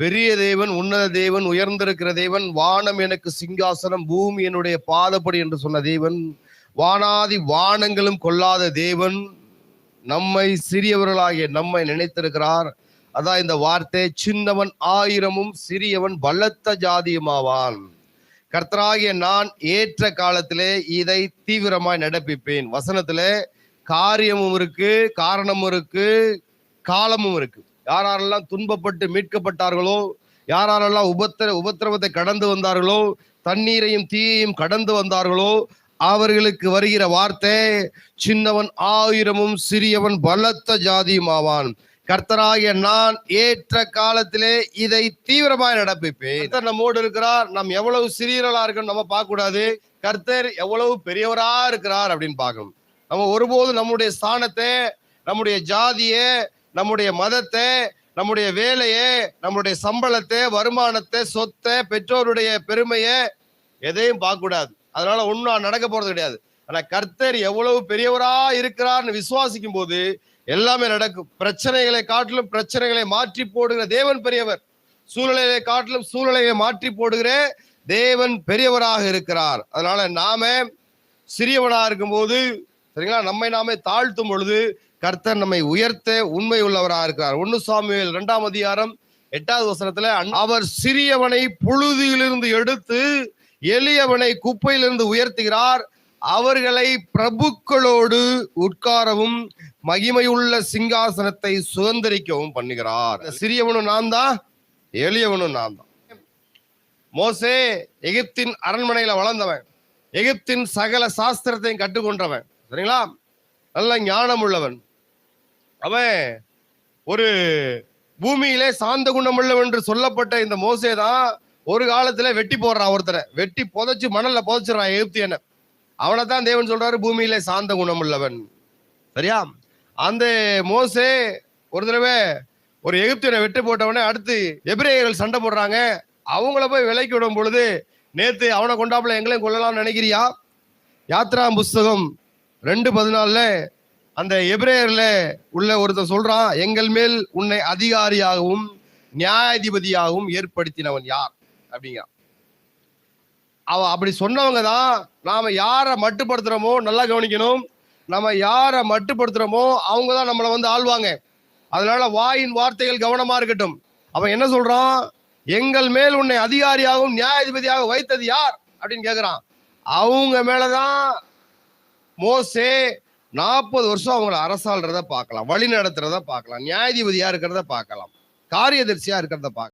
பெரிய தேவன் உன்னத தேவன் உயர்ந்திருக்கிற தேவன் வானம் எனக்கு சிங்காசனம் பூமி என்னுடைய பாதப்படி என்று சொன்ன தேவன் வானாதி வானங்களும் கொள்ளாத தேவன் நம்மை சிறியவர்களாகிய நம்மை நினைத்திருக்கிறார். அதான் இந்த வார்த்தை சின்னவன் ஆயிரமும் சிறியவன் பலத்த ஜாதியுமாவான். கர்த்தராகிய நான் ஏற்ற காலத்திலே இதை தீவிரமாய் நடப்பிப்பேன். வசனத்துல காரியமும் இருக்கு காரணமும் இருக்கு காலமும் இருக்கு. யாரெல்லாம் துன்பப்பட்டு மீட்கப்பட்டார்களோ யாரெல்லாம் உபத்திர உபத்திரவத்தை கடந்து வந்தார்களோ தண்ணீரையும் தீயையும் கடந்து வந்தார்களோ அவர்களுக்கு வருகிற வார்த்தை சின்னவன் ஆயிரமும் சிறியவன் பலத்த ஜாதியும் ஆவான் கர்த்தராகிய நான் ஏற்ற காலத்திலே இதை தீவிரமாய் நடப்பிப்பேன். நம்மோடு இருக்கிறார். நாம் எவ்வளவு சிறியவர்களா இருக்கணும் நம்ம பார்க்க கூடாது கர்த்தர் எவ்வளவு பெரியவரா இருக்கிறார் அப்படின்னு பார்க்கணும். நம்ம ஒருபோதும் நம்முடைய ஸ்தானத்தை நம்முடைய ஜாதியை நம்முடைய மதத்தை நம்முடைய வேலையை நம்முடைய சம்பளத்தை வருமானத்தை சொத்தை பெற்றோருடைய பெருமையை எதையும் பார்க்கக்கூடாது. அதனால ஒன்றும் நடக்க போறது கிடையாது. ஆனா கர்த்தர் எவ்வளவு பெரியவரா இருக்கிறார்னு விசுவாசிக்கும் போது எல்லாமே நடக்கும். பிரச்சனைகளை காட்டிலும் பிரச்சனைகளை மாற்றி போடுகிற தேவன் பெரியவர். சூழ்நிலையை காட்டிலும் சூழ்நிலையை மாற்றி போடுகிற தேவன் பெரியவராக இருக்கிறார். அதனால நாம சிறியவனா இருக்கும்போது சரிங்களா? நம்மை நாமே தாழ்த்தும் பொழுது கர்த்தர் நம்மை உயர்த்த உண்மை உள்ளவராக இருக்கிறார். ஒன்னு சாமுவேல் இரண்டாம் அதிகாரம் எட்டாவது வசனத்துல அவர் சிறியவனை புழுதியிலிருந்து எடுத்து எளியவனை குப்பையிலிருந்து உயர்த்துகிறார். அவர்களை பிரபுக்களோடு உட்காரவும் மகிமையுள்ள சிங்காசனத்தை சுதந்திரிக்கவும் பண்ணுகிறார். சிறியவனும் நான் தான் எளியவனும் நான் தான் மோசே எகிப்தின் அரண்மனையில வளர்ந்தவன். எகிப்தின் சகல சாஸ்திரத்தையும் கற்றுக்கொண்டவன். சரிங்களா? நல்ல ஞானம் உள்ளவன். அவன் ஒரு பூமியிலே சாந்த குணமுள்ளவன் என்று சொல்லப்பட்ட இந்த மோசே தான் ஒரு காலத்துல வெட்டி போடுறான் ஒருத்தரை. வெட்டி புதைச்சு மணல்ல புதைச்சிடறான் எகிப்தியனை. அவனை தான் தேவன் சொல்றாரு பூமியிலே சாந்த குணமுள்ளவன் சரியா? அந்த மோசே ஒரு தடவை ஒரு எகிப்தியனை வெட்டி போட்டவனே அடுத்து எபிரேயர்கள் சண்டை போடுறாங்க. அவங்கள போய் விலைக்கு விடும் பொழுது நேத்து அவனை கொண்டாப்புல எங்களையும் கொள்ளலாம்னு நினைக்கிறியா? யாத்ரா புஸ்தகம் ரெண்டு பதினாலில் அந்த எபிரேயர்ல உள்ள ஒருத்தர் சொல்றான் எங்கள் மேல் உன்னை அதிகாரியாகவும் நியாயாதிபதியாகவும் ஏற்படுத்தினவன் யார்? அப்படிங்க அவ அப்படி சொன்னவங்க தான் நாம யாரை மட்டுப்படுத்துறோமோ நல்லா கவனிக்கணும் நம்ம யாரை மட்டுப்படுத்துறோமோ அவங்க தான் நம்மளை வந்து ஆள்வாங்க. அதனால வாயின் வார்த்தைகள் கவனமா இருக்கட்டும். அவன் என்ன சொல்றான்? எங்கள் மேல் உன்னை அதிகாரியாகவும் நியாயாதிபதியாக வைத்தது யார்? அப்படின்னு கேட்குறான் அவங்க மேலதான் மோசே நாற்பது வருஷம் அவங்கள அரசாள்றத பார்க்கலாம் வழி நடத்துறத பார்க்கலாம் நியாயாதிபதியா இருக்கிறத பார்க்கலாம் காரியதர்சியா இருக்கிறத பார்க்கலாம்.